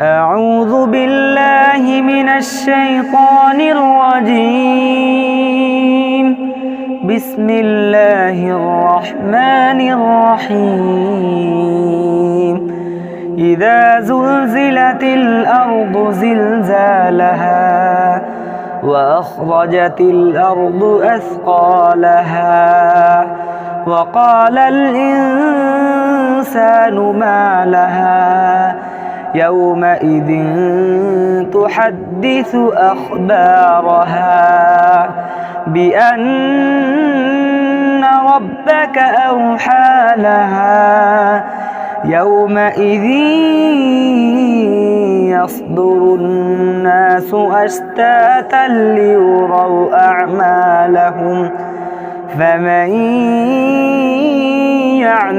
أعوذ بالله من الشيطان الرجيم. بسم الله الرحمن الرحيم. إذا زلزلت الأرض زلزالها وأخرجت الأرض أثقالها وقال الإنسان ما لها يومئذ تحدث أخبارها بأن ربك أوحى لها يومئذ يصدر الناس أشتاتا ليروا أعمالهم فمن